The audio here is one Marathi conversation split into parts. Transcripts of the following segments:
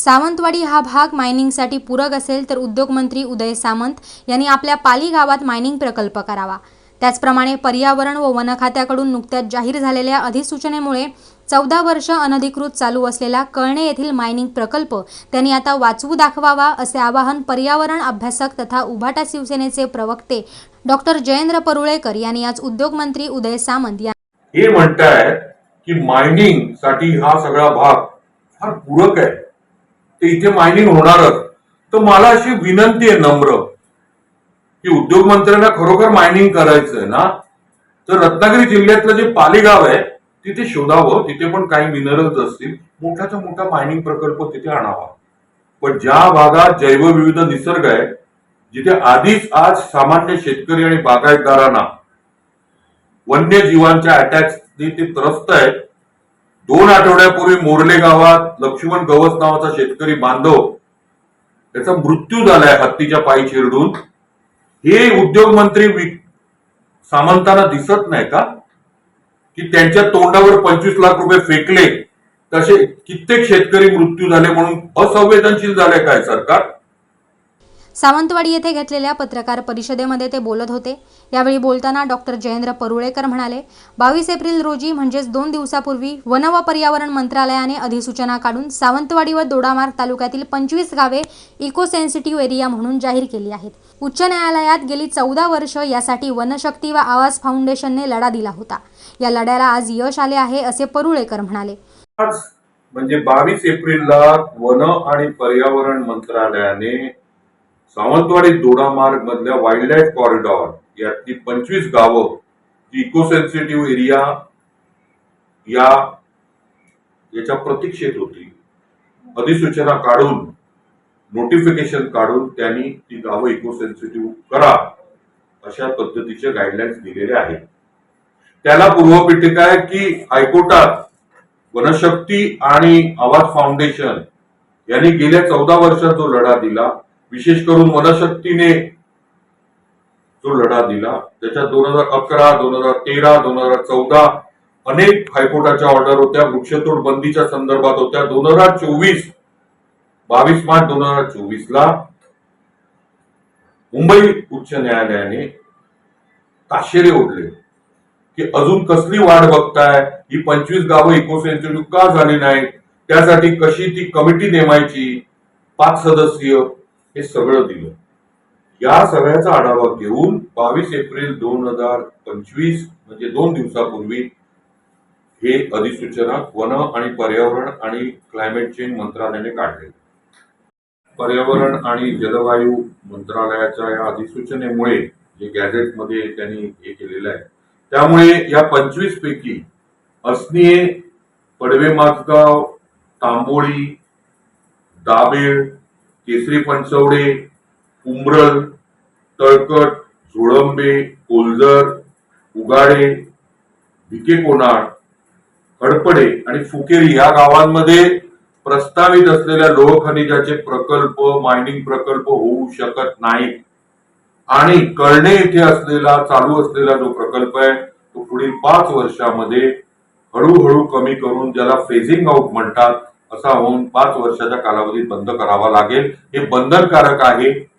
सावंतवाडी हा भाग मायनिंगसाठी पूरक असेल तर उद्योगमंत्री उदय सामंत यांनी आपल्या पाली गावात मायनिंग प्रकल्प करावा. त्याचप्रमाणे पर्यावरण व वन खात्याकडून नुकत्याच जाहीर झालेल्या अधिसूचनेमुळे चौदा वर्ष अनधिकृत चालू असलेला कळणे येथील मायनिंग प्रकल्प त्यांनी आता वाचवू दाखवावा असे आवाहन पर्यावरण अभ्यासक तथा उभाटा शिवसेनेचे प्रवक्ते डॉक्टर जयेंद्र परुळेकर यांनी आज उद्योगमंत्री उदय सामंत या हे म्हणतायत की मायनिंगसाठी हा सगळा भाग फार पूरक आहे. ते इथे मायनिंग होणारच. तर मला अशी विनंती आहे नम्र की उद्योगमंत्र्यांना खरोखर मायनिंग करायचंय ना? तर रत्नागिरी जिल्ह्यातलं जे पालेगाव आहे तिथे शोधावं तिथे पण काही मिनरल्स असतील मोठ्याचा मोठा मायनिंग प्रकल्प तिथे आणावा. पण ज्या भागात जैवविविध निसर्ग आहे जिथे आधीच आज सामान्य शेतकरी आणि बागायतदारांना वन्यजीवांच्या अटॅक्सने ते त्रस्त आहेत दोन आठवड्यापूर्वी मोरले गावात लक्ष्मण गवस नावाचा शेतकरी बांधव त्याचा मृत्यू झालाय हत्तीच्या पायी चिरडून. हे उद्योग मंत्री सामंतांना दिसत नाही का? की त्यांच्या तोंडावर पंचवीस लाख रुपये फेकले तसे कित्येक शेतकरी मृत्यू झाले म्हणून असंवेदनशील झाले काय सरकार? सावंतवाडी येथे घेतलेल्या पत्रकार परिषदेमध्ये ते बोलत होते. यावेळी बोलताना डॉक्टर जयेंद्र परुळेकर म्हणाले बावीस एप्रिल रोजी म्हणजेच दोन दिवसापूर्वी वन व पर्यावरण मंत्रालयाने अधिसूचना काढून सावंतवाडी व दोडामार्ग तालुक्यातील पंचवीस गावे इको सेन्सिटिव्ह एरिया म्हणून जाहीर केली आहेत. उच्च न्यायालयात गेली चौदा वर्ष यासाठी वनशक्ती व आवाज फाउंडेशनने लढा दिला होता. या लढ्याला आज यश आले आहे असे परुळेकर म्हणाले. म्हणजे बावीस एप्रिलला वन आणि पर्यावरण मंत्रालयाने सावंतवाडी दोडामार्ग मधल्या वाईल्ड लाईफ कॉरिडॉर यातली पंचवीस गावं ती इको सेन्सिटिव्ह एरिया या याच्या प्रतीक्षेत होती. अधिसूचना काढून नोटिफिकेशन काढून त्यांनी ती गावं इको सेन्सिटिव्ह करा अशा पद्धतीचे गाईडलाईन्स दिलेले आहेत. त्याला पूर्वपीठिका आहे की हायकोर्टात वनशक्ती आणि आवाज फाउंडेशन यांनी गेल्या चौदा वर्षात जो लढा दिला विशेष करून वनशक्तीने जो लढा दिला त्याच्यात दोन हजार अकरा दोन हजार तेरा दोन हजार चौदा अनेक हायकोर्टाच्या ऑर्डर होत्या वृक्षतोड बंदीच्या संदर्भात होत्या. दोन हजार चोवीस बावीस मार्च दोन हजार चोवीस ला मुंबई उच्च न्यायालयाने ताशेरे ओढले की अजून कसली वाढ बघताय? ही पंचवीस गावं इको सेन्सिटिव्ह का झाली नाहीत? त्यासाठी कशी ती कमिटी नेमायची? पाच सदस्यीय हे सगळं दिलं. या सगळ्याचा आढावा घेऊन बावीस एप्रिल दोन हजार पंचवीस म्हणजे दोन दिवसापूर्वी हे अधिसूचना वन आणि पर्यावरण आणि क्लायमेट चेंज मंत्रालयाने काढले. पर्यावरण आणि जलवायू मंत्रालयाच्या या अधिसूचनेमुळे जे गॅझेटमध्ये त्यांनी हे केलेलं आहे त्यामुळे या पंचवीस पैकी अस्निये पडवे माझगाव तांबोळी दाबेळ केसरी पंचवडे उमरल तळकट झोळंबे कोलजर उगाडे भिके कोनाड खडपडे आणि फुकेरी या गावांमध्ये प्रस्तावित असलेल्या लोह खनिजाचे प्रकल्प मायनिंग प्रकल्प होऊ शकत नाहीत आणि कळणे येथे असलेला चालू असलेला जो प्रकल्प आहे तो पुढील पाच वर्षामध्ये हळूहळू कमी करून ज्याला फेझिंग आउट म्हणतात असा होऊन पाच वर्षाच्या कालावधीत बंद करावा लागेल. हे बंधनकारक आहे.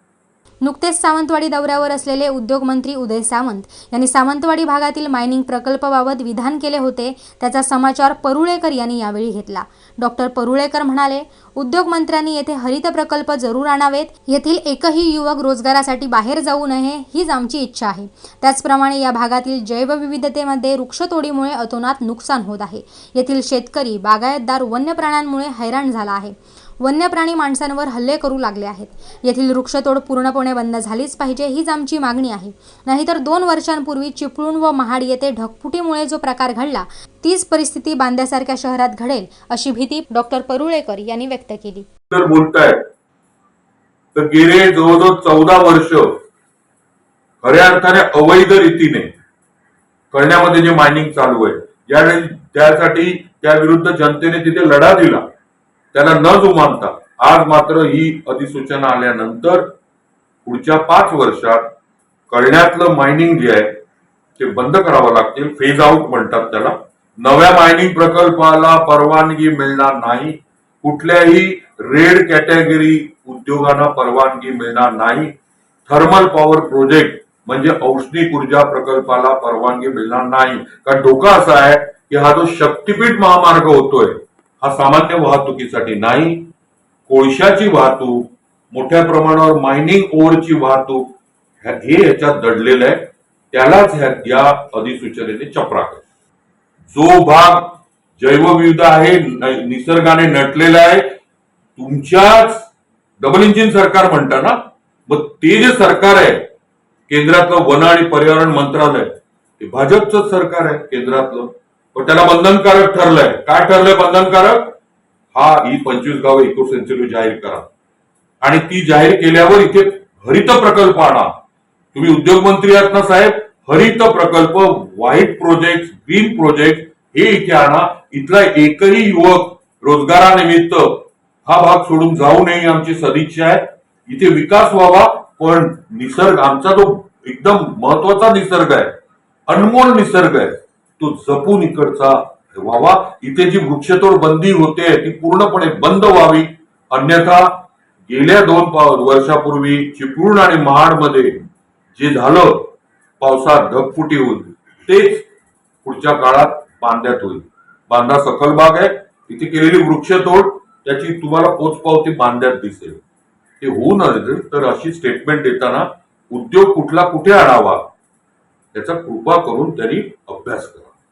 नुकतेच सावंतवाडी दौऱ्यावर असलेले उद्योगमंत्री उदय सावंत यांनी सावंतवाडी भागातील मायनिंग प्रकल्पाबाबत विधान केले होते त्याचा समाचार परुळेकर यांनी यावेळी घेतला. डॉक्टर परुळेकर म्हणाले उद्योगमंत्र्यांनी येथे हरित प्रकल्प जरूर आणावेत. येथील एकही युवक रोजगारासाठी बाहेर जाऊ नये हीच आमची इच्छा आहे. त्याचप्रमाणे या भागातील जैवविविधतेमध्ये वृक्षतोडीमुळे अतोनात नुकसान होत आहे. येथील शेतकरी बागायतदार वन्य प्राण्यांमुळे हैराण झाला आहे. वन्य प्राणी माणसांवर हल्ले करू लागले आहेत. येथील वृक्षतोड पूर्णपणे बंद झालीच पाहिजे हीच आमची मागणी आहे. नाहीतर दोन वर्षांपूर्वी चिपळूण व महाड येथे ढगफुटीमुळे जो प्रकार घडला तीच परिस्थिती बांद्यासारख्या शहरात घडेल अशी भीती डॉक्टर परुळेकर यांनी व्यक्त केली. तर तर गेले जवळजवळ चौदा वर्ष खऱ्या अर्थाने अवैध रीतीने करण्यामध्ये जे मायनिंग चालू आहे त्यासाठी त्याविरुद्ध जनतेने तिथे लढा दिला. त्याला न जुमानता आज मात्र ही अधिसूचना आल्यानंतर पुढच्या पाच वर्षात कळण्यातलं मायनिंग जे आहे ते बंद करावं लागतील. फेज आउट म्हणतात त्याला. नव्या मायनिंग प्रकल्पाला परवानगी मिळणार नाही. कुठल्याही रेड कॅटेगरी उद्योगांना परवानगी मिळणार नाही. थर्मल पॉवर प्रोजेक्ट म्हणजे औष्णिक ऊर्जा प्रकल्पाला परवानगी मिळणार नाही. कारण धोका असा आहे की हा जो शक्तीपीठ महामार्ग होतोय हा सामान्य वाहतुकीसाठी नाही. कोळशाची वाहतूक मोठ्या प्रमाणावर मायनिंग ओरची वाहतूक ह्या- हे याच्यात दडलेलं आहे. त्यालाच ह्या या अधिसूचनेने चपरा कर जो भाग जैवविविध आहे निसर्गाने नटलेला आहे तुमच्याच डबल इंजिन सरकार म्हणता ना? मग ते जे सरकार आहे केंद्रातलं वन आणि पर्यावरण मंत्रालय ते भाजपचं सरकार आहे केंद्रातलं. पण त्याला बंधनकारक ठरलंय. काय ठरलंय बंधनकारक? हा ही पंचवीस गावं इको सेन्सिटिव्ह जाहीर करा. आणि ती जाहीर केल्यावर इथे हरित प्रकल्प आणा. तुम्ही उद्योग मंत्री आहात ना साहेब? हरित प्रकल्प व्हाईट प्रोजेक्ट ग्रीन प्रोजेक्ट हे इथे आणा. इथला एकही युवक रोजगारानिमित्त हा भाग सोडून जाऊ नये आमची सदिच्छा आहे. इथे विकास व्हावा पण निसर्ग आमचा जो एकदम महत्त्वाचा निसर्ग आहे. अनमोल निसर्ग आहे. तो जपून इकडचा व्हावा. इथे जी वृक्षतोड बंदी होते ती पूर्णपणे बंद व्हावी. अन्यथा गेल्या दोन वर्षापूर्वी चिपळूण आणि महाडमध्ये जे झालं पावसात ढगफुटी होऊन तेच पुढच्या काळात बांध्यात होईल. बांधा सखल भाग आहे. इथे केलेली वृक्षतोड त्याची तुम्हाला पोचपावती बांध्यात दिसेल. ते होऊ नये तर अशी स्टेटमेंट देताना उद्योग कुठला कुठे आणावा? त्याचा कृपा करून त्यांनी अभ्यास करा.